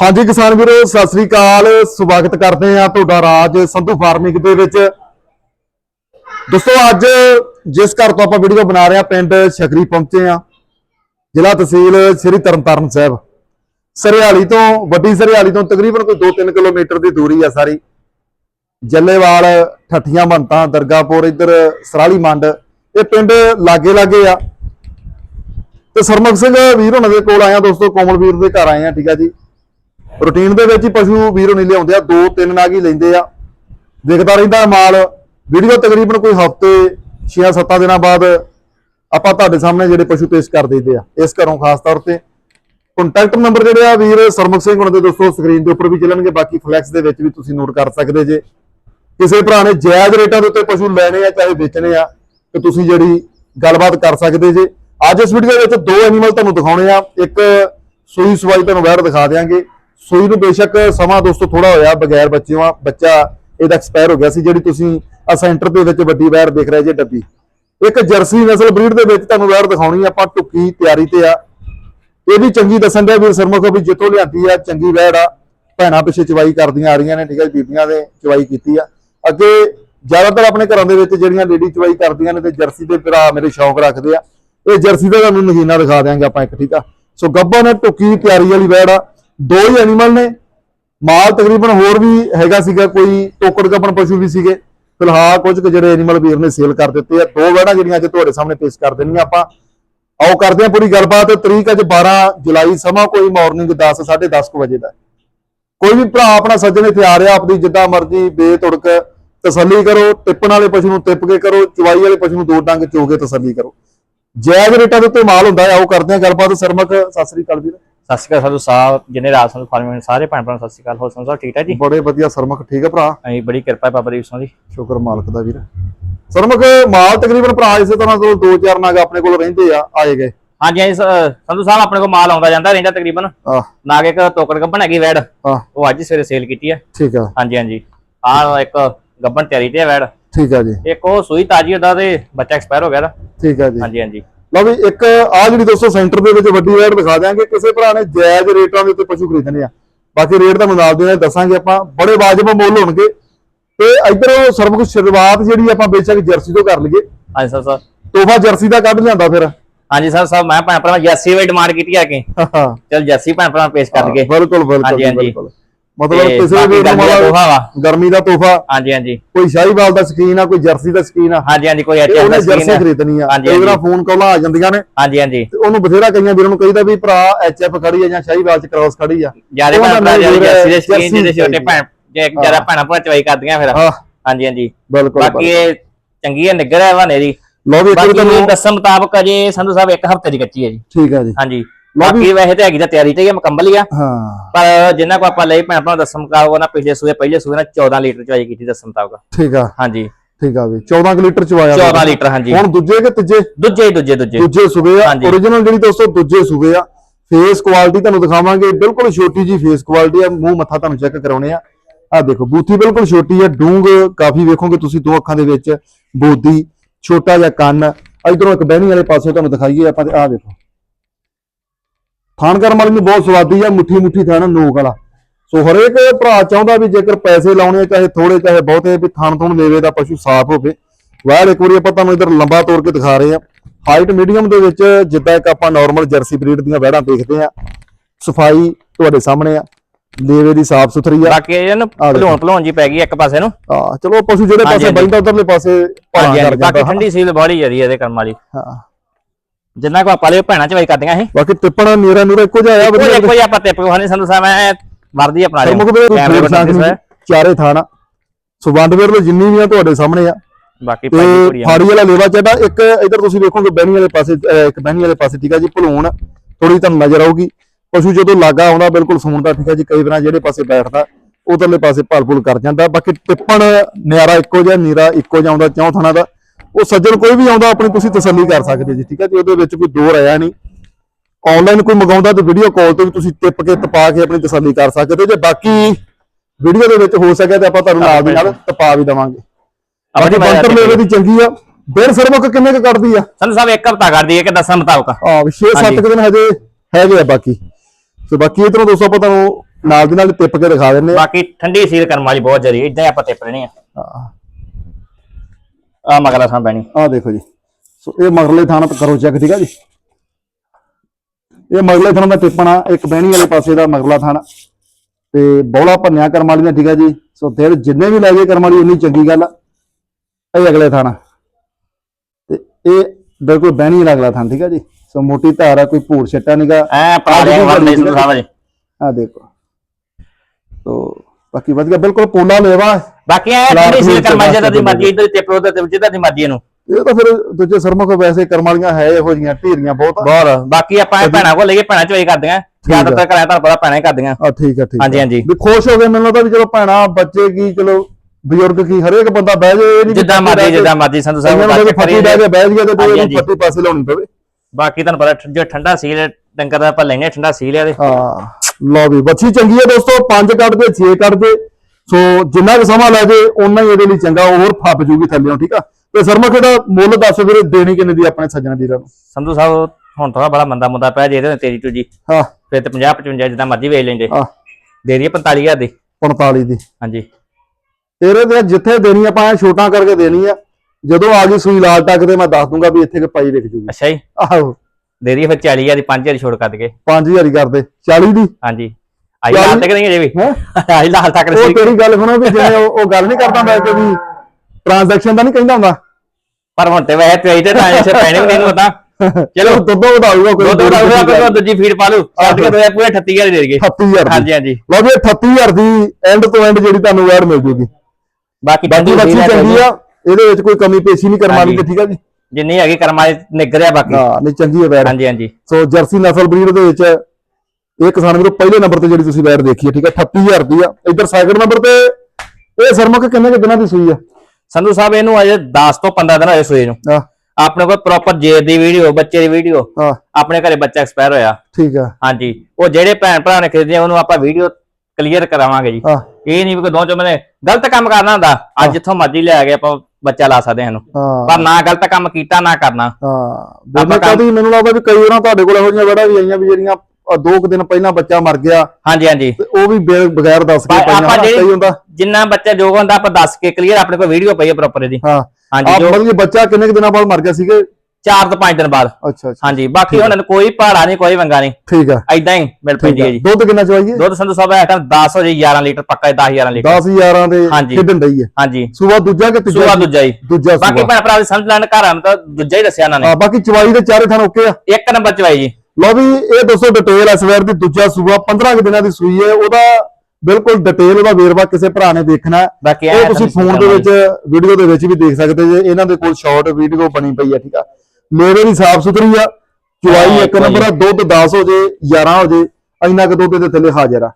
ਹਾਂਜੀ ਕਿਸਾਨ ਵੀਰੋ, ਸਤਿ ਸ੍ਰੀ ਅਕਾਲ। ਸਵਾਗਤ ਕਰਦੇ ਆ ਤੁਹਾਡਾ ਰਾਜ ਸੰਧੂ ਫਾਰਮਿੰਗ ਦੇ ਵਿੱਚ। ਦੋਸਤੋ, ਅੱਜ ਜਿਸ ਘਰ ਤੋਂ ਆਪਾਂ ਵੀਡੀਓ ਬਣਾ ਰਹੇ ਆ ਪਿੰਡ ਸ਼ਕਰੀ ਪਹੁੰਚੇ ਆ ਜ਼ਿਲ੍ਹਾ ਤਹਿਸੀਲ ਸ੍ਰੀ ਤਰਨਤਾਰਨ ਸਾਹਿਬ। ਸਰਿਆਲੀ ਤੋਂ, ਵੱਡੀ ਸਰਿਆਲੀ ਤੋਂ ਤਕਰੀਬਨ ਕੋਈ 2-3 ਕਿਲੋਮੀਟਰ ਦੀ ਦੂਰੀ ਆ ਸਾਰੀ। ਜੱਲੇਵਾਲ, ਠੱਠੀਆਂ ਮੰਤਾਂ ਦਰਗਾਪੁਰ, ਇੱਧਰ ਸਰਾਲੀ ਮੰਡ, ਇਹ ਪਿੰਡ ਲਾਗੇ ਲਾਗੇ ਆ। ਤੇ ਸਰਮਖ ਸਿੰਘ ਵੀਰ ਉਹਨਾਂ ਦੇ ਕੋਲ ਆਇਆ ਦੋਸਤੋ ਕੋਮਲ ਵੀਰ ਦੇ ਘਰ ਆਏ ਆ ਠੀਕ ਆ ਜੀ। ਰੂਟੀਨ ਦੇ ਵਿੱਚ ਹੀ ਪਸ਼ੂ ਵੀਰ ਨਹੀਂ ਲਿਆਉਂਦੇ ਆ, ਦੋ ਤਿੰਨ ਨਾਗ ਹੀ ਲੈਂਦੇ ਆ। ਵਿਕਦਾ ਰਹਿੰਦਾ ਮਾਲ। ਵੀਡੀਓ ਤਕਰੀਬਨ ਕੋਈ ਹਫ਼ਤੇ 6-7 ਦਿਨਾਂ ਬਾਅਦ ਆਪਾਂ ਤੁਹਾਡੇ ਸਾਹਮਣੇ ਜਿਹੜੇ ਪਸ਼ੂ ਪੇਸ਼ ਕਰ ਦਿੰਦੇ ਆ। ਇਸ ਘਰੋਂ ਖਾਸ ਤੌਰ ਤੇ ਕੰਟੈਕਟ ਨੰਬਰ ਜਿਹੜੇ ਆ ਵੀਰ ਸਰਮਕ ਸਿੰਘ ਹੁਣ ਦੇ ਦੋਸਤੋ ਸਕਰੀਨ ਦੇ ਉੱਪਰ ਵੀ ਚੱਲਣਗੇ। ਬਾਕੀ ਫਲੈਕਸ ਦੇ ਵਿੱਚ ਵੀ ਤੁਸੀਂ ਨੋਟ ਕਰ ਸਕਦੇ ਜੇ। ਕਿਸੇ ਭਰਾ ਨੇ ਜਾਇਜ਼ ਰੇਟਾਂ ਦੇ ਉੱਤੇ ਪਸ਼ੂ ਲੈਣੇ ਆ, ਚਾਹੇ ਵੇਚਣੇ ਆ, ਤੇ ਤੁਸੀਂ ਜਿਹੜੀ ਗੱਲਬਾਤ ਕਰ ਸਕਦੇ ਜੇ। ਅੱਜ ਇਸ ਵੀਡੀਓ ਦੇ ਵਿੱਚ ਦੋ ਐਨੀਮਲ ਤੁਹਾਨੂੰ ਦਿਖਾਉਣੇ ਆ। ਇੱਕ ਸੂਈ ਸਵਾਈ ਤੁਹਾਨੂੰ ਬਾਹਰ ਦਿਖਾ ਦਿਆਂਗੇ। ਸੂਈ ਨੂੰ ਬੇਸ਼ੱਕ ਸਮਾਂ ਦੋਸਤੋ ਥੋੜਾ ਹੋਇਆ, ਬਗੈਰ ਬੱਚਿਆਂ, ਬੱਚਾ ਇਹਦਾ ਐਕਸਪਾਇਰ ਹੋ ਗਿਆ ਸੀ, ਜਿਹੜੀ ਤੁਸੀਂ ਆ ਸੈਂਟਰ ਦੇ ਵਿੱਚ ਵੱਡੀ ਵੈਰ ਦੇਖ ਰਹੇ ਜੇ ਡੱਬੀ। ਇੱਕ ਜਰਸੀ ਨਸਲ ਬਰੀਡ ਦੇ ਵਿੱਚ ਤੁਹਾਨੂੰ ਵੈਰ ਦਿਖਾਉਣੀ, ਆਪਾਂ ਟੁੱਕੀ ਤਿਆਰੀ ਤੇ ਆ। ਇਹ ਵੀ ਚੰਗੀ ਦੱਸਣ ਦੇ ਵੀਰ ਸਰਮਖੋ, ਵੀ ਜਿੱਥੋਂ ਲਿਆਂਦੀ ਆ, ਚੰਗੀ ਵੈੜ ਆ। ਭੈਣਾਂ ਪਿੱਛੇ ਚਵਾਈ ਕਰਦੀਆਂ ਆ ਰਹੀਆਂ ਨੇ, ਠੀਕ ਹੈ ਬੀਬੀਆਂ ਦੇ ਚਵਾਈ ਕੀਤੀ ਆ। ਅੱਗੇ ਜ਼ਿਆਦਾਤਰ ਆਪਣੇ ਘਰਾਂ ਦੇ ਵਿੱਚ ਜਿਹੜੀਆਂ ਲੇਡੀ ਚਵਾਈ ਕਰਦੀਆਂ ਨੇ, ਤੇ ਜਰਸੀ ਦੇ ਭਰਾ ਮੇਰੇ ਸ਼ੌਂਕ ਰੱਖਦੇ ਆ। ਇਹ ਜਰਸੀ ਦਾ ਤੁਹਾਨੂੰ ਨਗੀਨਾ ਦਿਖਾ ਦਿਆਂਗੇ ਆਪਾਂ ਇੱਕ, ਠੀਕ ਆ। ਸੋ ਗੱਬਾ ਨੇ ਟੁੱਕੀ ਤਿਆਰੀ ਵਾਲੀ ਵੈੜ ਆ। ਦੋ ਹੀ ਐਨੀਮਲ ਨੇ। ਮਾਲ ਤਕਰੀਬਨ ਹੋਰ ਵੀ ਹੈਗਾ ਸੀਗਾ, ਕੋਈ ਟੋਕੜ ਗੱਬਣ ਪਸ਼ੂ ਵੀ ਸੀਗੇ। ਫਿਲਹਾਲ ਕੁਝ ਕੁ ਜਿਹੜੇ ਐਨੀਮਲ ਵੀਰ ਨੇ ਸੇਲ ਕਰ ਦਿੱਤੇ ਆ। ਦੋ ਵੈੜਾਂ ਜਿਹੜੀਆਂ ਅੱਜ ਤੁਹਾਡੇ ਸਾਹਮਣੇ ਪੇਸ਼ ਕਰ ਦੇਣੀਆਂ ਆਪਾਂ। ਆਓ ਕਰਦੇ ਹਾਂ ਪੂਰੀ ਗੱਲਬਾਤ। ਤਰੀਕ ਅੱਜ 12 ਜੁਲਾਈ, ਸਮਾਂ ਕੋਈ ਮਾਰਨਿੰਗ 10 10:30 ਵਜੇ ਦਾ ਕੋਈ ਵੀ ਭਰਾ ਆਪਣਾ ਸੱਜਣ ਇੱਥੇ ਆ ਰਿਹਾ ਆਪਣੀ ਜਿੱਦਾਂ ਮਰਜ਼ੀ ਬੇਤੁੜਕ ਤਸੱਲੀ ਕਰੋ, ਟਿੱਪਣ ਵਾਲੇ ਪਸ਼ੂ ਨੂੰ ਟਿੱਪ ਕੇ ਕਰੋ ਚਵਾਈ ਵਾਲੇ ਪਸ਼ੂ ਨੂੰ ਦੋ ਡੰਗ ਚੋ ਕੇ ਤਸੱਲੀ ਕਰੋ। ਜਾਇਜ਼ ਰੇਟਾਂ ਦੇ ਉੱਤੇ ਮਾਲ ਹੁੰਦਾ ਹੈ। ਆਓ ਕਰਦੇ ਹਾਂ ਗੱਲਬਾਤ। ਸਰਮਕ, ਸਤਿ ਸ੍ਰੀ ਅਕਾਲ ਵੀਰ। ਸਤਿ ਸ਼੍ਰੀ ਅਕਾਲ ਸਾਧੂ ਸਾਹਿਬ ਜਿਨੇ ਰਾਜ ਸੰਧੂ ਫਾਰਮਿੰਗ ਸਾਰੇ ਭੈਣ ਭਰਾ ਨੂੰ ਸਤਿ ਸ਼੍ਰੀ ਅਕਾਲ। ਹੋਰ ਸਾਹਿਬ ਠੀਕ ਠਾਕ ਜੀ? ਬੜੇ ਵਧੀਆ ਸਰਮਕ ਠੀਕ ਹੈ ਭਰਾ? ਅਸੀਂ ਬੜੀ ਕਿਰਪਾ ਹੈ ਬਾਬਾ ਦੀਪ ਸਿੰਘ ਦੀ। ਸ਼ੁਕਰ ਮਾਲਕ ਦਾ ਵੀਰ। ਸਰਮਕ ਮਾਲ ਤਕਰੀਬਨ ਭਰਾ ਇਸੇ ਤਰ੍ਹਾਂ ਤੋਂ ਦੋ ਚਾਰ ਨਾਗ ਆਪਣੇ ਕੋਲ ਰਹਿੰਦੇ ਆ ਆਏ ਗਏ। ਹਾਂਜੀ ਹਾਂਜੀ ਸੰਧੂ ਸਾਹਿਬ ਆਪਣੇ ਕੋਲ ਮਾਲ ਆਉਂਦਾ ਜਾਂਦਾ ਰਹਿੰਦਾ ਤਕਰੀਬਨ। ਨਾਗ ਇੱਕ ਤੋਕੜ ਗੱਬਣ ਹੈਗੀ ਵੈੜ। ਉਹ ਅੱਜ ਹੀ ਸਵੇਰੇ ਸੇਲ ਕੀਤੀ ਹੈ ਠੀਕ ਆ। ਹਾਂਜੀ ਹਾਂਜੀ। ਆਹ ਇੱਕ ਗੱਬਣ ਤਿਆਰੀ ਤੇ ਹੈ ਵੈੜ। ਠੀਕ ਆ ਜੀ। ਇੱਕ ਉਹ ਸੂਈ ਤਾਜੀ ਉਹਦਾ ਤੇ ਬੱਚਾ ਐਕਸਪਾਇਰ ਹੋ ਗਿਆ ਦਾ ਠੀਕ ਆ ਜੀ। ਹਾਂਜੀ ਹਾਂਜੀ। ਲਓ ਵੀ ਇੱਕ ਆ ਜਿਹੜੀ ਦੋਸਤੋ ਸੈਂਟਰ ਦੇ ਵਿੱਚ ਵੱਡੀ ਰੇਟ ਦਿਖਾ ਦਿਆਂਗੇ। ਕਿਸੇ ਭਰਾ ਨੇ ਜਾਇਜ਼ ਰੇਟਾਂ ਦੇ ਉੱਤੇ ਪਸ਼ੂ ਖਰੀਦਣੇ ਆ। ਬਾਕੀ ਰੇਟ ਦੇ ਨਾਲ ਦੱਸਾਂਗੇ ਆਪਾਂ। ਬੜੇ ਵਾਜਬ ਮੁੱਲ ਹੋਣਗੇ। ਤੇ ਇਧਰੋਂ ਸਰਬ ਕੁਝ ਸ਼ੁਰੂਆਤ ਜਿਹੜੀ ਆਪਾਂ ਬੇਸ਼ੱਕ ਜਰਸੀ ਤੋਂ ਕਰ ਲਈਏ। ਹਾਂਜੀ ਸਰ ਸਰ। ਤੋਹਫਾ ਜਰਸੀ ਦਾ ਕੱਢ ਲਿਆਂਦਾ ਫਿਰ। ਹਾਂਜੀ ਸਰ ਸਾਹਿਬ ਮੈਂ ਭੈਣ ਭਰਾ ਜੈਸੀ ਵੀ ਡਿਮਾਂਡ ਕੀਤੀ ਹੈ ਕਿ ਚਲ ਜੈਸੀ ਭੈਣ ਭਰਾ ਨੂੰ ਪੇਸ਼ ਕਰ ਦਈਏ ਬਿਲਕੁਲ ਬਿਲਕੁਲ ਹਾਂਜੀ, ਜੀ, ਹਾਂਜੀ। ਬਿਲਕੁਲ। ਮਤਲਬ ਕਿਸੇ ਵੀ ਗਰਮੀ ਦਾ ਤੋਹਫਾ ਵਾ। ਗਰਮੀ ਦਾ ਤੋਹਫਾ। ਹਾਂਜੀ ਹਾਂਜੀ। ਕੋਈ ਸ਼ਾਹੀਵਾਲ ਦਾ ਸ਼ਕੀਨ ਆ ਕੋਈ ਜਰਸੀ ਦਾ ਸ਼ਕੀਨ ਆ। ਹਾਂਜੀ ਹਾਂਜੀ ਕੋਈ ਉਹਨੇ ਦਾ ਜਰਸੀ ਸਕੀਨ ਖਰੀਦਣੀ ਆ। ਕਈ ਵਾਰ। ਫੋਨ ਕਾਲਾਂ ਆ ਜਾਂਦੀਆਂ ਨੇ। ਹਾਂਜੀ ਹਾਂਜੀ। ਤੇ ਉਹਨੂੰ ਬਥੇਰਾ ਕਈਆਂ ਵੀਰਾਂ ਨੂੰ ਕਹੀਦਾ ਵੀ ਭਰਾ ਐਚਐਫ ਖੜੀ ਆ ਜਾਂ ਸ਼ਾਹੀਵਾਲ ਚ ਕ੍ਰਾਸ ਖੜੀ ਆ। ਜ਼ਿਆਦਾ ਭਰਾ ਜਿਹੜੇ ਜੈਸੀ ਦੇ ਸਕੀਨ ਜਰਸੀ ਜਿਹਦੇ ਛੋਟੇ ਭੈਣ ਜੇ ਜ਼ਿਆਦਾ ਭੈਣਾਂ ਭਰਾ ਚਵਾਈ ਕਰਦੀਆਂ ਫਿਰ। ਹਾਂਜੀ ਹਾਂਜੀ। ਬਿਲਕੁਲ ਬਾਕੀ ਇਹ ਚੰਗੀ ਹੈ ਨਿੱਗਰ ਹੈ ਹਵਾਨੇ ਦੀ। ਲਓ ਵੀ ਇੱਕ ਤੁਹਾਨੂੰ ਦੱਸਣ ਮੁਤਾਬਕ ਅਜੇ ਸੰਧੂ ਸਾਹਿਬ ਇੱਕ ਹਫ਼ਤੇ ਦੀ ਕੱਚੀ ਹੈ ਜੀ। ਠੀਕ ਆ ਜੀ। ਹਾਂਜੀ। ਬਾਕੀ ਵੈਸੇ ਤੇ ਹੈਗੀ ਤਾਂ ਤਿਆਰੀ ਤੇ ਹੀ ਮੁਕੰਮਲ ਹੀ ਆ। ਹਾਂ। ਪਰ ਜਿੰਨਾ ਕੋ ਆਪਾਂ ਲਈ ਭੈਣ ਭਰਾ ਨੂੰ ਦੱਸਣ ਮੁਤਾਬਕ ਉਹਨਾਂ ਪਿਛਲੇ ਸੂਏ ਪਹਿਲੇ ਸੂਏ ਨਾਲ 14 ਲੀਟਰ ਚਵਾਈ ਕੀਤੀ ਦੱਸਣ ਮੁਤਾਬਕ ਠੀਕ ਆ। ਹਾਂਜੀ। ਠੀਕ ਆ ਵੀ 14 ਕੁ ਲੀਟਰ ਚਵਾਇਆ 14 ਲੀਟਰ ਹਾਂਜੀ। ਹੁਣ ਦੂਜੇ ਕਿ ਤੀਜੇ? ਦੂਜੇ ਦੂਜੇ ਦੂਜੇ। ਦੂਜੇ ਸੂਬੇ ਆ। origignal ਜਿਹੜੀ ਦੋਸਤੋ ਦੂਜੇ ਸੂਬੇ ਆ। ਫੇਸ ਕੁਆਲਿਟੀ ਤੁਹਾਨੂੰ ਦਿਖਾਵਾਂਗੇ। ਬਿਲਕੁਲ ਛੋਟੀ ਜੀ ਫੇਸ ਕੁਆਲਿਟੀ ਆ। ਮੂੰਹ ਮੱਥਾ ਤੁਹਾਨੂੰ ਚੈੱਕ ਕਰਾਉਣੇ ਆ। ਆ ਦੇਖੋ ਬੂਥੀ ਬਿਲਕੁਲ ਛੋਟੀ ਆ। ਡੂੰਗ ਕਾਫੀ ਵੇਖੋਗੇ ਤੁਸੀਂ ਦੋ ਅੱਖਾਂ ਦੇ ਵਿੱਚ ਬੋਦੀ ਛੋਟਾ ਜਿਹਾ ਕੰਨ। ਇਧਰੋਂ ਇੱਕ ਬਹਿਣੀ ਵਾਲੇ ਪਾਸੇ ਤੁਹਾਨੂੰ ਦਿਖਾਈਏ। ਆਪਾਂ ਆ ਦੇਖੋ। ਥਾਣ ਕਰਮ ਵਾਲੀ ਨੂੰ ਬਹੁਤ ਸਵਾਦੀ ਆ ਮੁੱਠੀ ਮੁੱਠੀ ਥਾਣ ਨੋਕ ਵਾਲਾ। ਸੋ ਹਰੇਕ ਭਰਾ ਚਾਹੁੰਦਾ ਵੀ ਜੇਕਰ ਪੈਸੇ ਲਾਉਣੇ ਚਾਹੇ ਥੋੜੇ ਚਾਹੇ ਬਹੁਤੇ ਵੀ ਥਾਣ ਥੁਣ ਲੇਵੇ ਦਾ ਪਸ਼ੂ ਸਾਫ਼ ਹੋਵੇ। ਵਾਰ ਇੱਕ ਵਾਰੀ ਆਪਾਂ ਤੁਹਾਨੂੰ ਇਧਰ ਲੰਬਾ ਤੋੜ ਕੇ ਦਿਖਾ ਰਹੇ ਆ। ਹਾਈਟ ਮੀਡੀਅਮ ਦੇ ਵਿੱਚ ਜਿੱਦਾਂ ਇੱਕ ਆਪਾਂ ਨਾਰਮਲ ਜਰਸੀ ਬਰੀਡ ਦੀਆਂ ਵਹਿੜਾਂ ਦੇਖਦੇ ਆ। ਸਫ਼ਾਈ ਤੁਹਾਡੇ ਸਾਹਮਣੇ ਆ। ਲੇਵੇ ਦੀ ਸਾਫ਼ ਸੁਥਰੀ ਆ। ਬਾਕੀ ਇਹਨੂੰ। ਭਲੂਣ ਭਲੂਣ ਜੀ ਪੈ ਗਈ ਇੱਕ ਪਾਸੇ ਨੂੰ। ਆ ਚਲੋ ਪਸ਼ੂ ਜਿਹੜੇ ਪਾਸੇ। ਬੈਠਾ ਉਧਰਲੇ ਪਾਸੇ ਬਾਕੀ ਜਾਂਦਾ ਹਨਾ। ਠੰਡੀ ਸੀਲ ਬੜੀ ਜਰੀ ਇਹਦੇ ਕਰਮ ਵਾਲੀ। ਹਾਂ। ਜਿੰਨਾ ਕੋ ਆਪਾਂ ਲਈ ਭੈਣਾਂ ਚਵਾਈ ਕਰਦੀਆਂ ਇਹ। ਬਾਕੀ ਟਿੱਪਣਾ ਨੀਰਾ ਨੂਰਾ ਇੱਕੋ ਜਿਹਾ ਆ ਕੋਈ ਕੋਈ ਆਪਾਂ ਟਿਪ ਕੋਹਾਨੀ ਸੰਧੂ ਸਾਹਿਬ ਐ ਵਰਦੀ ਆਪਣਾ ਲਿਓ ਮੁਖ ਦੇ ਚਾਰੇ ਥਾਣਾ ਸੋ ਵੰਡਵੇਰ ਦੇ ਜਿੰਨੀ ਵੀ ਆ ਤੁਹਾਡੇ ਸਾਹਮਣੇ ਆ। ਬਾਕੀ ਕੁੜੀਆਂ। ਫਾੜੀ ਵਾਲਾ ਲੇਵਾ ਚੱਡਾ ਇੱਕ ਇਧਰ ਤੁਸੀਂ ਵੇਖੋਗੇ ਬਹਿਣੀ ਵਾਲੇ ਪਾਸੇ ਇੱਕ ਬਹਿਣੀ ਵਾਲੇ ਪਾਸੇ ਠੀਕ ਆ ਜੀ ਭਲੂਣ। ਥੋੜੀ ਤੁਹਾਨੂੰ ਨਜ਼ਰ ਆਊਗੀ। ਪਸ਼ੂ ਜਦੋਂ ਲਾਗਾ ਆਉਂਦਾ ਬਿਲਕੁਲ ਸੌਣ ਠੀਕ ਆ ਜੀ ਕਈ ਵਾਰ ਜਿਹੜੇ ਪਾਸੇ ਬੈਠਦਾ ਉਧਰਲੇ ਪਾਸੇ ਭਲ-ਭੁਲ ਕਰ ਜਾਂਦਾ। ਬਾਕੀ ਟਿੱਪਣ ਨਿਆਰਾ ਇੱਕੋ ਜਿਹਾ ਨੀਰਾ ਇੱਕੋ ਜਿਹਾ ਆਉਂਦਾ ਚੌਂ ਥਾਣਾ ਦਾ। ਉਹ ਸੱਜਣ ਕੋਈ ਵੀ ਆਉਂਦਾ ਆਪਣੀ ਤੁਸੀਂ ਤਸੱਲੀ ਕਰ ਸਕਦੇ ਜੀ ਠੀਕ ਆ ਜੀ? ਉਹਦੇ ਵਿੱਚ ਕੋਈ ਦੋ ਰਾਇਆ ਨਹੀਂ। ਆਨਲਾਈਨ ਕੋਈ ਮੰਗਾਉਂਦਾ ਤੇ ਵੀਡੀਓ ਕਾਲ ਤੇ ਵੀ ਤੁਸੀਂ ਟਿੱਪ ਕੇ ਤਪਾ ਕੇ ਆਪਣੀ ਤਸੱਲੀ ਕਰ ਸਕਦੇ ਜੇ। ਬਾਕੀ ਵੀਡੀਓ ਦੇ ਵਿੱਚ ਹੋ ਸਕਿਆ ਤੇ ਆਪਾਂ ਤੁਹਾਨੂੰ ਨਾਲ ਦੀ ਨਾਲ ਤਪਾ ਵੀ ਦਵਾਂਗੇ। ਬਾਕੀ ਬੰਤਰ ਲੈਵੇ ਦੀ ਚੰਗੀ ਆ। ਬਿਰ ਸਰਮਕ ਕਿੰਨੇ ਕੁ ਕੱਢਦੀ ਆ? ਸੰਧੂ ਸਾਹਿਬ ਇੱਕ ਹਫਤਾ ਕਰਦੀ ਹੈ ਕਿ ਦੱਸਣ ਮੁਤਾਬਕ। ਆ 6-7 ਹਾਂਜੀ। ਦਿਨ ਹਜੇ ਹੈਗੇ ਆ ਬਾਕੀ। ਤੇ ਬਾਕੀ ਇਧਰੋਂ ਦੋਸਤੋ ਆਪਾਂ ਤੁਹਾਨੂੰ ਨਾਲ ਦੀ ਨਾਲ ਟਿਪ ਕੇ ਦਿਖਾ ਦਿੰਦੇ ਆ। ਬਾਕੀ ਠੰਡੀ ਸੀਲ ਕਰਮ ਵਾਲੀ ਬਹੁਤ ਜਰੀ ਇਦਾਂ ਹੀ ਆਪਾਂ ਟਿਪ ਲੈਣੀ ਆ ਹਾਂ। ਆ ਮਗਲਾ ਸਾਂ ਬੈਣੀ ਆਹ ਦੇਖੋ ਜੀ। ਸੋ ਇਹ ਮਗਰਲੇ ਤੇ ਕਰੋ ਚੈੱਕ ਠੀਕ ਆ ਜੀ। ਇਹ ਮਗਰਲੇ ਥਾਣਾ ਦਾ ਟਿੱਪਣਾ ਇੱਕ ਬਹਿਣੀ ਵਾਲੇ ਪਾਸੇ ਦਾ ਮਗਰਲਾ ਥਾਣਾ ਤੇ ਬੌਲਾ ਭੰਨਿਆ ਕਰਮ ਵਾਲੀ ਦਾ ਠੀਕ ਆ ਜੀ। ਸੋ ਦਿਲ ਜਿੰਨੇ ਵੀ ਲੈ ਕਰਮ ਵਾਲੀ ਉਨੀ ਚੰਗੀ ਗੱਲ ਆ। ਇਹ ਅਗਲੇ ਥਾਣਾ ਤੇ ਇਹ ਬਿਲਕੁਲ ਬਹਿਣੀ ਵਾਲਾ ਅਗਲਾ ਥਾਣਾ ਠੀਕ ਆ ਜੀ। ਸੋ ਮੋਟੀ ਧਾਰ ਆ ਕੋਈ ਭੂਰ ਛੱਟਾ ਨਿਗਾ। ਐ ਵਰਲੇ ਸੰਧੂ ਸਾਹਿਬ ਜੀ। ਆ ਦੇਖੋ। ਤੋ ਬਾਕੀ ਵਧੀਆ ਬਿਲਕੁਲ ਪੋਲਾ ਲੇਵਾ ਬਾਕੀ ਐ ਠੰਡੀ ਸੀਲ ਕਰਮ ਤੇ ਜਿੱਦਾਂ ਦੀ ਬਾਕੀ ਮਰਜ਼ੀ ਇਧਰ ਟਿਪ ਉਹਦੇ ਤੇ ਜਿੱਦਾਂ ਦੀ ਮਰਜ਼ੀ ਇਹਨੂੰ। ਇਹ ਤਾਂ ਫਿਰ ਦੂਜੇ ਸਰਮਾ ਕੋ ਵੈਸੇ ਕਰਮ ਵਾਲੀਆਂ ਹੈ ਇਹੋ ਜੀਆਂ ਢੀਰੀਆਂ ਬਹੁਤ ਬਹੁਤ ਬਾਕੀ ਆਪਾਂ ਇਹ ਭੈਣਾਂ ਕੋਲ ਲਈਏ ਭੈਣਾਂ ਚੋਈ ਕਰਦੀਆਂ। ਜ਼ਿਆਦਾਤਰ ਕਰਾਇਆ ਤੁਹਾਨੂੰ ਪਤਾ ਭੈਣਾਂ ਹੀ ਕਰਦੀਆਂ। ਆ ਠੀਕ ਆ ਠੀਕ। ਹਾਂਜੀ, ਹਾਂਜੀ। ਵੀ ਖੁਸ਼ ਹੋ ਗਏ ਮੈਨੂੰ ਲੱਗਦਾ ਵੀ ਚਲੋ ਭੈਣਾ ਬੱਚੇ ਕੀ ਚਲੋ ਬਜ਼ੁਰਗ ਕੀ ਹਰੇਕ ਬੰਦਾ ਬਹਿ ਜਾਏ ਇਹ ਨਹੀਂ ਜਿੱਦਾਂ ਮਰਜ਼ੀ ਕੇ- ਜਿੱਦਾਂ ਮਰਜ਼ੀ ਸੰਧੂ ਸਾਹਿਬ ਨੂੰ ਕਰਕੇ ਫੱਟੀ ਰਹਿ ਕੇ ਬਹਿ ਜਾਈਏ ਤੇ। ਫੱਟੀ ਪਾਸੇ ਲਾਉਣੀ ਪਵੇ। ਬਾਕੀ ਤੁਹਾਨੂੰ ਪਤਾ ਜੋ ਠੰਡਾ ਸੀਲ ਡੰਗਰ ਦਾ ਆਪਾਂ ਲੈਣੇ ਠੰਡਾ ਸੀਲ ਆ ਦੇ ਹਾਂ। ਲਓ ਵੀ ਬੱਚੀ ਚੰਗੀ ਹੈ ਦੋਸਤੋ ਪੰਜ ਕੱਢ ਦੇ 6 ਕੱਢ ਦੇ। ਸੋ ਜਿੰਨਾ ਕੁ ਸਮਾਂ ਲੈ ਜੇ ਓਨਾ ਹੀ ਇਹਦੇ ਲਈ ਚੰਗਾ ਹੋਰ ਫੱਪ ਜੂਗੀ ਥੱਲੇੋਂ ਠੀਕ ਆ? ਤੇ ਸਰਮਾ ਦਾ ਮੁੱਲ ਦੱਸ ਵੀਰੇ ਦੇਣੀ ਕਿੰਨੇ ਦੀ ਆਪਣੇ ਸੱਜਣ ਵੀਰਾਂ ਨੂੰ? ਸੰਧੂ ਸਾਹਿਬ ਹੁਣ ਥੋੜਾ ਬੜਾ ਮੰਦਾ ਮੁੰਦਾ ਪਿਆ ਜੇ ਇਹਦੇ ਤੇਰੀ ਟੂਜੀ ਹਾਂ। ਫਿਰ ਤੇ 50 55 ਜਿੱਦਾਂ ਮਰਜ਼ੀ ਵੇਚ ਲੈਂਦੇ। ਆ ਦੇ ਦਈਏ 45000 ਦੀ। 45 ਦੀ। ਹਾਂਜੀ। ਤੇਰੇ ਤੇ ਜਿੱਥੇ ਦੇਣੀ ਆਪਾਂ ਛੋਟਾਂ ਕਰਕੇ ਦੇਣੀ ਆ ਜਦੋਂ ਆ ਗਈ ਸੂਈ ਲਾਲ ਟੱਕ ਤੇ ਮੈਂ ਦੱਸ ਦੂੰਗਾ ਵੀ ਇੱਥੇ ਕਿ ਪਾਈ ਵਿਕ ਜੂਗੀ। ਅੱਛਾ ਜੀ। ਆਹੋ। ਦੇ ਦਈਏ ਫਿਰ 40000 ਦੀ 5000 ਦੀ ਛੋੜ ਕਰ ਦਈਏ 5000 ਹੀ ਕਰਦੇ। 40 ਦੀ? ਹਾਂਜੀ। ਆਈ ਲਾਲ ਤੱਕ ਨਹੀਂ ਅਜੇ ਵੀ। ਹੈ? ਆਈ ਲਾਲ ਤੱਕ ਉਹ ਨਹੀਂ ਤੇਰੀ ਗੱਲ ਸੁਣੋ ਵੀ ਜਿਵੇਂ ਉਹ ਉਹ ਗੱਲ ਨਹੀਂ ਕਰਦਾ ਹੁੰਦਾ ਕਿ ਵੀ। ਟ੍ਰਾਂਜੈਕਸ਼ਨ ਦਾ ਨਹੀਂ ਕਹਿੰਦਾ ਹੁੰਦਾ। ਪਰ ਹੁਣ ਤੇ ਵੈਸੇ ਤੇਈ ਤੇ ਤਾਂ ਐਸੇ ਪੈਣੇ ਵੀ ਨਹੀਂ ਹੁੰਦਾ ਚਲੋ ਦੁੱਧ ਵਧਾਊਗਾ ਕੋਈ ਦੁੱਧ ਦਾ। ਉਹਦਾ ਕੋਈ ਦੂਜੀ ਫੀਡ ਪਾ ਲੂ ਛੱਡ ਕੇ ਤੇ ਪੂਰੇ 38000 ਦੇ ਦੇਗੇ 38000 ਦੀ। ਹਾਂਜੀ ਹਾਂਜੀ। ਲਓ ਵੀ 38000 ਦੀ ਐਂਡ ਤੋਂ ਐਂਡ ਜਿਹੜੀ ਤੁਹਾਨੂੰ ਵੈਰ ਮਿਲ ਜੂਗੀ। ਬਾਕੀ ਬਾਕੀ ਬੱਚੀ ਚੰਗੀ ਆ। ਇਹਦੇ ਵਿੱਚ ਕੋਈ ਕਮੀ ਪੇਸ਼ੀ ਨਹੀਂ ਵਾਲੀ ਹਾਂਜੀ। ਤੇ ਠੀਕ ਆ ਜੀ। ਜਿੰਨੀ ਹੈਗੀ ਕਰਮਾਂ ਦੇ ਨਿਗਰਿਆ ਬਾਕੀ। ਹਾਂ ਨਹੀਂ ਚੰਗੀ ਹੈ ਵੈਰ। ਹਾਂਜੀ ਹਾਂਜੀ। ਸੋ ਜਰਸੀ ਨਸਲ ਬਰੀਡ ਦੇ ਵਿੱਚ ਇਹ ਕਿਸਾਨ ਵੀਰੋ ਪਹਿਲੇ ਨੰਬਰ ਤੇ ਜਿਹੜੀ ਤੁਸੀਂ ਵੈਰ ਦੇਖੀ ਹੈ ਠੀਕ ਹੈ 38000 ਦੀ ਆ। ਇੱਧਰ ਸੈਕਿੰਡ ਨੰਬਰ ਤੇ ਇਹ ਸਰਮਕ ਕਿੰਨੇ ਕੁ ਦਿਨਾਂ ਦੀ ਸੂਈ ਆ? ਸੰਧੂ ਸਾਹਿਬ ਇਹਨੂੰ ਅਜੇ 10 ਤੋਂ 15 ਦਿਨ ਹੋਏ ਸੂਏ ਨੂੰ। ਹਾਂ। ਆਪਣੇ ਕੋਲ ਪ੍ਰੋਪਰ ਜੇ ਦੀ ਵੀਡੀਓ ਬੱਚੇ ਦੀ ਵੀਡੀਓ ਹਾਂ। ਆਪਣੇ ਘਰੇ ਬੱਚਾ ਐਕਸਪਾਇਰ ਹੋਇਆ। ਠੀਕ ਆ। ਹਾਂਜੀ। ਉਹ ਜਿਹੜੇ ਭੈਣ ਭਰਾ ਨੇ ਖਰੀਦੇ ਉਹਨੂੰ ਆਪਾਂ ਵੀਡੀਓ ਕਲੀਅਰ ਕਰਾਵਾਂਗੇ ਜੀ। ਇਹ ਨਹੀਂ ਵੀ ਕੋਈ ਦੋ ਚੋਂ ਮੈਨੇ ਗਲਤ ਕੰਮ ਕਰਨਾ ਹੁੰਦਾ। ਅੱਜ ਜਿੱਥੋਂ ਮਰਜ਼ੀ ਲੈ ਕੇ ਆਪਾਂ ਬੱਚਾ ਲਾ ਸਕਦੇ ਹਾਂ। ਪਰ ਨਾ ਗਲਤ ਕੰਮ ਕੀਤਾ ਨਾ ਕਰਨਾ। ਹਾਂ। ਕੰਮ- ਕਦੀ ਮੈਨੂੰ ਲੱਗਦਾ ਵੀ ਕਈ ਵਾਰਾਂ ਤੁਹਾਡੇ ਕੋਲ ਇਹੋ ਜਿਹੀਆਂ ਵੜਾ ਵੀ ਆਈਆਂ ਵੀ ਜਿਹੜੀਆਂ ਦੋ ਕੁ ਦਿਨ ਪਹਿਲਾਂ ਬੱਚਾ ਮਰ ਗਿਆ। ਹਾਂਜੀ ਹਾਂਜੀ। ਤੇ ਉਹ ਵੀ ਬੇ- ਬਗੈਰ ਦੱਸ ਕੇ ਪਈਆਂ। ਆਪਾਂ ਕਈ ਜਿਹੜੀ ਹੁੰਦਾ। ਜਿੰਨਾ ਬੱਚਾ ਜੋਗ ਹੁੰਦਾ ਆਪਾਂ ਦੱਸ ਕੇ ਕਲੀਅਰ ਆਪਣੇ ਕੋਲ ਵੀਡੀਓ ਪਈ ਹੈ ਪ੍ਰੋਪਰ ਇਹਦੀ। ਹਾਂ। ਹਾਂਜੀ ਆਪ ਜੋ ਮਤਲਬ ਕਿ ਬੱਚਾ ਕਿੰਨੇ ਕੁ ਦਿਨਾਂ ਬਾਅਦ ਮਰ ਗਿਆ ਸੀਗੇ? 4 ਤੋਂ 5 ਦਿਨ ਬਾਅਦ। ਅੱਛਾ ਅੱਛਾ। ਹਾਂਜੀ ਬਾਕੀ ਉਹਨਾਂ ਨੂੰ ਕੋਈ ਪਹਾੜਾ ਨਹੀਂ ਕੋਈ ਵੰਗਾ ਨਹੀਂ। ਠੀਕ ਆ ਐਦਾਂ ਹੀ ਮਿਲ ਠੀਕ ਪੈਂਦੀ ਹੈ ਆ ਜੀ। ਦੁੱਧ ਕਿੰਨਾ ਚਵਾਈਏ? ਦੁੱਧ ਸੰਧੂ ਸਾਹਿਬ ਹੈ ਤਾਂ 10 ਹੋ ਜੀ 11 ਲੀਟਰ ਪੱਕਾ 10 11 ਲੀਟਰ। 10 11 ਦੇ ਹਾਂਜੀ। ਖੇਡਣ ਹੈ। ਹਾਂਜੀ। ਸੂਆ ਦੂਜਾ ਕਿ ਤੀਜਾ? ਸੂਆ? ਦੂਜਾ ਹੀ ਦੂਜਾ ਬਾਕੀ ਸੂਆ ਭੈਣ ਭਰਾ ਦੇ ਸਮਝ ਲੈਣ ਘਰ ਆਣ ਤਾਂ ਦੂਜਾ ਹੀ ਦੱਸਿਆ ਇਹਨਾਂ ਨੇ। ਹਾਂ ਬਾਕੀ ਚਵਾਈ ਦੇ ਚਾਰੇ ਥਾਂ ਓਕੇ ਆ। ਇੱਕ ਨੰਬਰ ਚ ਬਾਈ ਜੀ। ਲਓ ਵੀ ਇਹ ਦੋਸਤੋ ਡਿਟੇਲ ਇਸ ਵੇਰ ਦੀ ਦੂਜਾ ਸੂਆ 15 ਕੁ ਦਿਨਾਂ ਦੀ ਸੂਈ ਹੈ ਉਹਦਾ ਬਿਲਕੁਲ ਡਿਟੇਲ ਉਹਦਾ ਵੇਰਵਾ ਕਿਸੇ ਭਰਾ ਨੇ ਦੇਖਣਾ ਹੈ। ਬਾਕੀ ਉਹ ਤੁਸੀਂ ਫੋਨ ਦੇ ਵਿੱਚ ਵੀਡੀਓ ਦੇ ਵਿੱਚ ਵੀ ਦੇਖ ਸਕਦੇ ਜੇ ਇਹਨਾਂ ਦੇ ਕੋਲ ਸ਼ਾਰਟ ਵੀਡੀਓ ਬਣੀ ਪਈ ਹੈ ਠੀਕ ਆ। ਮੇਰੇ ਵੀ ਸਾਫ਼ ਸੁਥਰੀ ਆ ਚੁਆਈ ਹਾਂ, ਇੱਕ ਨੰਬਰ ਆ ਦੁੱਧ 10 ਹੋ ਜੇ 11 ਹੋ ਜੇ ਇੰਨਾ ਕੁ ਦੁੱਧ ਦੇ ਥੱਲੇ ਹਾਜ਼ਰ ਆ।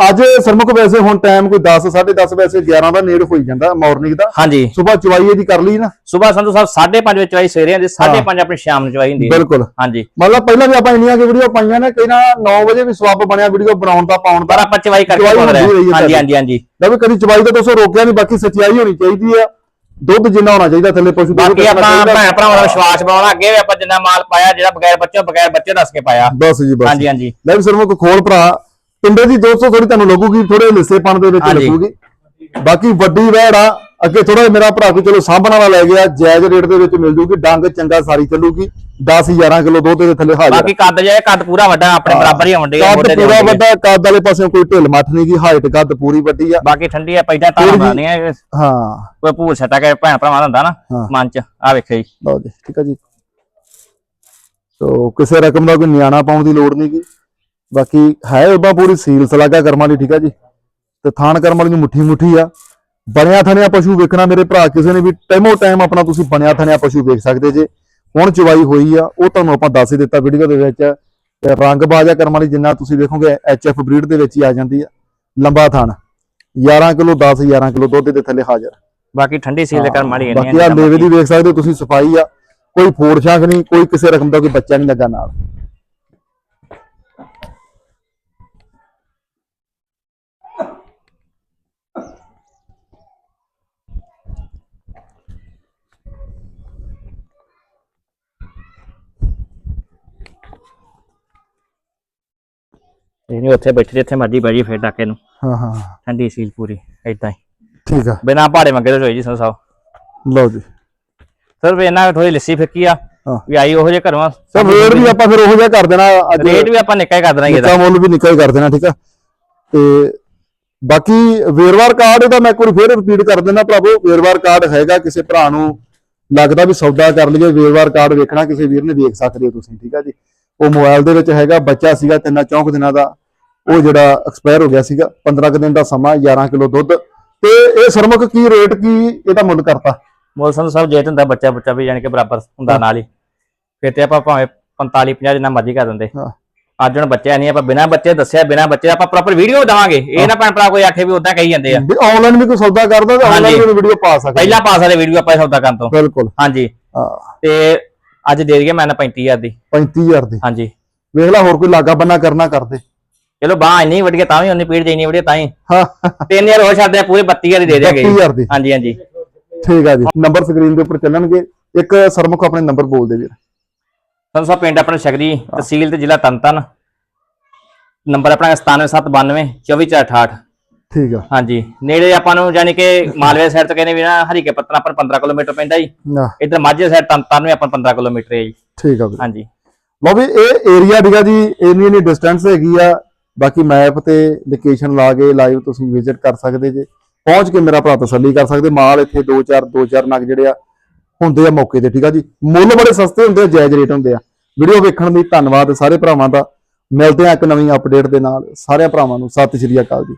ਅੱਜ ਸਰਮੁਖ ਵੈਸੇ ਹੁਣ ਟਾਈਮ ਕੋਈ 10 10:30 ਵੈਸੇ 11 ਦਾ ਨੇੜ ਹੋਈ ਜਾਂਦਾ ਮਾਰਨਿੰਗ ਦਾ। ਹਾਂਜੀ। ਸਵੇਰ ਚੁਆਈ ਇਹਦੀ ਕਰ ਲਈ ਨਾ। ਸਵੇਰ ਸੰਧੂ ਸਾਹਿਬ 5:30 ਵਜੇ ਚਵਾਈ ਸਵੇਰੇ ਆਂਦੀ 5:30 ਆਪਣੀ ਸ਼ਾਮ ਨੂੰ ਚਵਾਈ ਹੁੰਦੀ ਹੈ। ਬਿਲਕੁਲ। ਹਾਂਜੀ। ਮਤਲਬ ਪਹਿਲਾਂ ਵੀ ਆਪਾਂ ਇੰਨੀਆਂ ਕਿ ਵੀਡੀਓ ਪਾਈਆਂ ਨੇ ਕਈ ਨਾ 9 ਵਜੇ ਵੀ ਸਵਾਪ ਬਣਿਆ ਵੀਡੀਓ ਬਣਾਉਣ ਦਾ ਪਾਉਣ ਦਾ। ਆਪਾਂ ਚਵਾਈ ਕਰਕੇ ਚਵਾਈ ਹੁੰਦੀ ਰਹੀ। ਹਾਂਜੀ। ਹਾਂਜੀ ਹਾਂਜੀ। ਲੈ ਵੀ ਕਦੀ ਚਵਾਈ ਤਾਂ ਦੋਸਤੋ ਰੋਕਿਆ ਨਹੀਂ ਬਾਕੀ ਸਚਾਈ ਹੋਣੀ ਚਾਹੀਦੀ ਆ ਦੁੱਧ ਜਿੰਨਾ ਹੋਣਾ ਚਾਹੀਦਾ ਥੱਲੇ ਪਸ਼ੂ ਦੁੱਧ ਬਾਕੀ ਆਪਾਂ। ਭੈਣ ਭਰਾਵਾਂ ਦਾ ਵਿਸ਼ਵਾਸ ਬਣਾਉਣਾ। ਅੱਗੇ ਵੀ ਆਪਾਂ ਜਿੰਨਾ ਮਾਲ ਪਾਇਆ ਜਿਹੜਾ ਬਗੈਰ ਬੱਚੇ ਬਗੈਰ ਬੱਚੇ ਦੱਸ ਕੇ ਪਾਇਆ। ਬਸ ਜੀ ਬਸ ਹਾਂਜੀ ਹਾਂਜੀ। ਲੈ ਵੀ ਸਰਮੋ ਕੋ ਖੋਲ ਭਰਾ। ਪਿੰਡੇ ਦੀ ਦੋਸਤੋ ਥੋੜੀ ਤੁਹਾਨੂੰ ਲੱਗੂਗੀ ਥੋੜੇ ਲਿੱਸੇਪਣ ਦੇ ਵਿੱਚ ਹਾਂਜੀ। ਲੱਗੂਗੀ। ਬਾਕੀ ਵੱਡੀ ਵੈੜ ਆ ਅੱਗੇ ਥੋੜਾ ਮੇਰਾ ਭਰਾ ਕੋ ਚਲੋ ਸਾਂਭਣ ਵਾਲਾ ਲੈ ਗਿਆ ਜਾਇਜ਼ ਰੇਟ ਦੇ ਵਿੱਚ ਮਿਲ ਜੂਗੀ ਡੰਗ ਚੰਗਾ ਸਾਰੀ ਚੱਲੂਗੀ 10 11 ਕਿਲੋ ਦੁੱਧ ਦੇ ਥੱਲੇ ਹਾਜ਼ਰ ਬਾਕੀ ਕੱਦ ਜੇ ਕੱਦ ਪੂਰਾ ਵੱਡਾ ਆਪਣੇ ਬਰਾਬਰ ਹੀ ਆਉਂਦੇ ਆ ਕੱਦ ਪੂਰਾ। ਵੱਡਾ ਕੱਦ ਵਾਲੇ ਪਾਸਿਓਂ ਕੋਈ ਢਿੱਲ ਮੱਠ ਨਹੀਂ ਗੀ ਹਾਈਟ ਕੱਦ ਪੂਰੀ ਵੱਡੀ ਆ। ਬਾਕੀ ਠੰਡੀ ਆ ਪੈਦਾ ਤਾਂ ਥੋੜ੍ਹੀ ਬਣਾਉਣੀ ਆ ਹਾਂ। ਕੋਈ ਭੂਲ ਛਟਾ ਕੇ ਭੈਣ ਭਰਾਵਾਂ ਦਾ ਹੁੰਦਾ ਨਾ। ਮਨ ਚ ਆ ਵੇਖੋ ਜੀ। ਲਓ ਜੀ ਠੀਕ ਆ ਜੀ। ਸੋ ਕਿਸੇ ਰਕਮ ਦਾ ਕੋਈ ਨਿਆਣਾ ਪਾਉਣ ਦੀ ਲੋੜ ਨਹੀਂ ਗੀ। ਬਾਕੀ ਹੈ ਉਦਾਂ ਪੂਰੀ ਸੀਲ ਸਲਾਗਾ ਕਰਮਾਂ ਦੀ ਠੀਕ ਆ ਜੀ? ਤੇ ਥਾਨ ਕਰਮਾਂ ਦੀ ਮੁੱਠੀ ਮੁੱਠੀ ਆ। ਬਣਿਆ ਥਣਿਆ ਪਸ਼ੂ ਵੇਖਣਾ ਮੇਰੇ ਭਰਾ ਕਿਸੇ ਨੇ ਵੀ ਟਾਈਮੋ ਟਾਈਮ ਆਪਣਾ ਤੁਸੀਂ ਬਣਿਆ ਥਣਿਆ ਪਸ਼ੂ ਵੇਖ ਸਕਦੇ ਜੇ। ਹੁਣ ਚਵਾਈ ਹੋਈ ਆ ਉਹ ਤੁਹਾਨੂੰ ਆਪਾਂ ਦੱਸ ਹੀ ਦਿੱਤਾ ਵੀਡੀਓ ਦੇ ਵਿੱਚ। ਤੇ ਰੰਗ ਬਾਜਾ ਕਰਮਾਂ ਦੀ ਜਿੰਨਾ ਤੁਸੀਂ ਵੇਖੋਗੇ ਐਚਐਫ ਬਰੀਡ ਦੇ ਵਿੱਚ ਹੀ ਆ ਜਾਂਦੀ ਆ। ਲੰਬਾ ਥਣ 11 ਕਿਲੋ 10 11 ਕਿਲੋ ਦੁੱਧ ਦੇ ਥੱਲੇ ਹਾਜ਼ਰ। ਬਾਕੀ ਠੰਡੀ ਸੀਲ ਦੇ ਕਰ ਮਾੜੀ ਬਾਕੀ ਆ ਲੇਵੇ ਦੀ ਵੇਖ ਸਕਦੇ ਹੋ ਤੁਸੀਂ ਸਫ਼ਾਈ ਆ। ਕੋਈ ਫੋੜ ਸ਼ਾਂਖ ਨਹੀਂ ਕੋਈ ਕਿਸੇ ਰਕਮ ਦਾ ਕੋਈ ਬੱਚਾ ਨਹੀਂ ਲੱਗਾ ਨਾਲ। ਇਹ ਨਹੀਂ ਉੱਥੇ ਬੈਠੇ ਜਿੱਥੇ ਮਰਜ਼ੀ ਬੈਜੀ ਫੇਰ ਡਾਕੇ ਨੂੰ। ਹਾਂ ਹਾਂ ਠੰਡੀ ਸੀਲ ਪੂਰੀ ਏਦਾਂ ਹੀ। ਠੀਕ ਆ। ਬਿਨਾ ਭਾੜੇ ਮੰਗੇ ਤੇ ਹੋਈ ਜੀ ਸਾਹਿਬ ਲਓ ਜੀ। ਸਰ ਇਹਨਾਂ ਥੋੜੀ ਲੱਸੀ ਫਿੱਕੀ ਆ। ਵੀ ਆਈ ਉਹੋ ਜੇ ਘਰੋਂ। ਤਾਂ ਰੇਟ ਵੀ ਆਪਾਂ ਫਿਰ ਉਹੋ ਜਿਹਾ ਕਰ ਦੇਣਾ ਅੱਜ। ਰੇਟ ਵੀ ਆਪਾਂ ਨਿੱਕਾ ਹੀ ਕਰ ਦੇਣਾ ਇਹਦਾ। ਮੁੱਲ ਵੀ ਨਿੱਕਾ ਹੀ ਕਰ ਦੇਣਾ ਠੀਕ ਆ। ਤੇ ਬਾਕੀ ਵੇਰਵਾਰ ਕਾਰਡ ਇਹਦਾ ਮੈਂ ਇੱਕ ਵਾਰੀ ਫੇਰ ਰਿਪੀਟ ਕਰ ਦਿੰਦਾ ਭਰਾਵੋ ਵੇਰਵਾਰ ਕਾਰਡ ਹੈਗਾ ਕਿਸੇ ਭਰਾ ਨੂੰ ਲੱਗਦਾ ਵੀ ਸੌਦਾ ਕਰ ਲਈਏ। ਵੇਰਵਾਰ ਕਾਰਡ ਵੇਖਣਾ ਕਿਸੇ ਵੀਰ ਨੇ ਵੇਖ ਸਕਦੇ ਹੋ ਤੁਸੀਂ ਠੀਕ ਆ ਜੀ। ਉਹ ਮੋਬਾਈਲ ਦੇ ਵਿੱਚ ਹੈਗਾ ਬੱਚਾ ਸੀਗਾ ਤਿੰਨਾਂ ਚੌਂਕ ਦਿਨਾਂ ਦਾ। ਉਹ ਜਿਹੜਾ ਐਕਸਪਾਇਰ ਹੋ ਗਿਆ ਸੀਗਾ 15 ਕੁ ਦਿਨ ਦਾ ਸਮਾਂ 11 ਕਿਲੋ ਦੁੱਧ। ਤੇ ਇਹ ਸਰਮੁਖ ਕੀ ਰੇਟ ਕੀ ਇਹਦਾ ਮੁੱਲ ਕਰਤਾ? ਮੁੱਲ ਸੰਧੂ ਸਾਹਿਬ ਜੇ ਹੁੰਦਾ ਬੱਚਾ ਬੱਚਾ ਵੀ ਜਾਣੀ ਕਿ ਬਰਾਬਰ ਹੁੰਦਾ ਨਾਲ ਹੀ। ਫਿਰ ਤੇ ਆਪਾਂ ਭਾਵੇਂ 45 50 ਜਿੰਨਾ ਮਰਜ਼ੀ ਕਰ ਦਿੰਦੇ। ਹਾਂ। ਅੱਜ ਹੁਣ ਬੱਚਿਆ ਨਹੀਂ ਆਪਾਂ ਬਿਨਾ ਬੱਚੇ ਦੱਸਿਆ ਬਿਨਾ ਬੱਚੇ ਆਪਾਂ ਪ੍ਰੋਪਰ ਵੀਡੀਓ ਦਵਾਂਗੇ। ਇਹ ਨਾ ਭੈਣ ਭਰਾ ਕੋਈ ਆਖੇ ਵੀ ਉਦਾਂ ਕਹੀ ਜਾਂਦੇ ਆ। ਵੀ ਆਨਲਾਈਨ ਵੀ ਕੋਈ ਸੌਦਾ ਕਰਦਾ ਤਾਂ ਆਨਲਾਈਨ। ਵੀ ਵੀਡੀਓ ਪਾ ਸਕਦਾ। ਪਹਿਲਾਂ ਪਾ ਸਕਦੇ ਵੀਡੀਓ ਆਪਾਂ ਸੌਦਾ ਕਰਨ ਤੋਂ। ਬਿਲਕੁਲ। ਹਾਂਜੀ। ਹਾਂ। ਤੇ ਅੱਜ ਦੇ ਦਈਏ ਮੈਂ ਨਾ 35000 ਦੀ। 35000 ਦੀ। ਹਾਂਜੀ। ਵੇਖ ਲੈ ਹੋਰ ਕੋਈ ਲਾਗਾ ਬੰਨਾ ਕਰਨਾ ਕਰਦੇ। ਚਲੋ ਬਾਹ ਇੰਨੀ ਵੱਡੀ ਤਾਂ ਵੀ ਉਨੀ ਪੀੜ ਜੇ ਇੰਨੀ ਵੱਡੀ ਤਾਂ ਹੀ। ਹਾਂ। 3000 ਹੋ ਛੱਡਦੇ ਆ ਪੂਰੇ 32000 ਦੀ ਦੇ ਦੇਗੇ 35000 ਦੀ। ਹਾਂਜੀ ਹਾਂਜੀ। ਠੀਕ ਆ ਜੀ। ਨੰਬਰ ਸਕਰੀਨ ਦੇ ਉੱਪਰ ਚੱਲਣਗੇ। ਇੱਕ ਸਰਮੁਖ ਆਪਣੇ ਨੰਬਰ ਬੋਲ ਦੇ ਵੀਰ। ਸੰਧੂ ਸਾਹਿਬ ਪਿੰਡ ਆਪਣਾ ਸ਼ਗਰੀ ਤਹਿਸੀਲ ਤੇ ਜ਼ਿਲ੍ਹਾ ਤਨਤਨ। ਨੰਬਰ ਆਪਣਾ 9792 24468 ਠੀਕ ਆ। ਹਾਂਜੀ। ਨੇੜੇ ਆਪਾਂ ਨੂੰ ਯਾਨੀ ਕਿ ਮਾਲਵੇ ਸਾਈਡ ਤੋਂ ਕਹਿੰਦੇ ਵੀ ਨਾ ਹਰੀਕੇ ਪੱਤਨ ਆਪਾਂ ਨੂੰ 15 ਕਿਲੋਮੀਟਰ ਪੈਂਦਾ ਜੀ। ਨਾ। ਇਧਰ ਮਾਝੇ ਸਾਈਡ ਤਨਤਨ ਨੂੰ ਆਪਾਂ ਨੂੰ 15 ਕਿਲੋਮੀਟਰ ਹੈ ਜੀ। ਠੀਕ ਆ ਵੀਰ। ਹਾਂਜੀ। ਲਓ ਵੀ ਇਹ ਏਰੀਆ ਦੀਗਾ ਜੀ ਇੰਨੀ ਇੰਨੀ ਡਿਸਟੈਂਸ ਹੈਗੀ ਆ। ਬਾਕੀ ਮੈਪ ਤੇ ਲੋਕੇਸ਼ਨ ਲਾ ਕੇ ਲਾਈਵ ਤੁਸੀਂ ਵਿਜ਼ਿਟ ਕਰ ਸਕਦੇ ਜੇ। ਪਹੁੰਚ ਕੇ ਮੇਰਾ ਭਰਾ ਤਸੱਲੀ ਕਰ ਸਕਦੇ, ਮਾਲ ਇੱਥੇ 2-4 2-4 ਨਗ ਜਿਹੜੇ ਆ, ਹੁੰਦੇ ਆ ਮੌਕੇ ਤੇ, ਠੀਕ ਆ ਜੀ? ਮੁੱਲ ਬੜੇ ਸਸਤੇ ਹੁੰਦੇ ਆ, ਜਾਇਜ਼ ਰੇਟ ਹੁੰਦੇ ਆ। ਵੀਡੀਓ ਵੇਖਣ ਲਈ ਧੰਨਵਾਦ ਸਾਰੇ ਭਰਾਵਾਂ ਦਾ। ਮਿਲਦੇ ਆ ਇੱਕ ਨਵੀਂ ਅਪਡੇਟ ਦੇ ਨਾਲ। ਸਾਰਿਆਂ ਭਰਾਵਾਂ ਨੂੰ ਸਤਿ ਸ਼੍ਰੀ ਅਕਾਲ ਜੀ।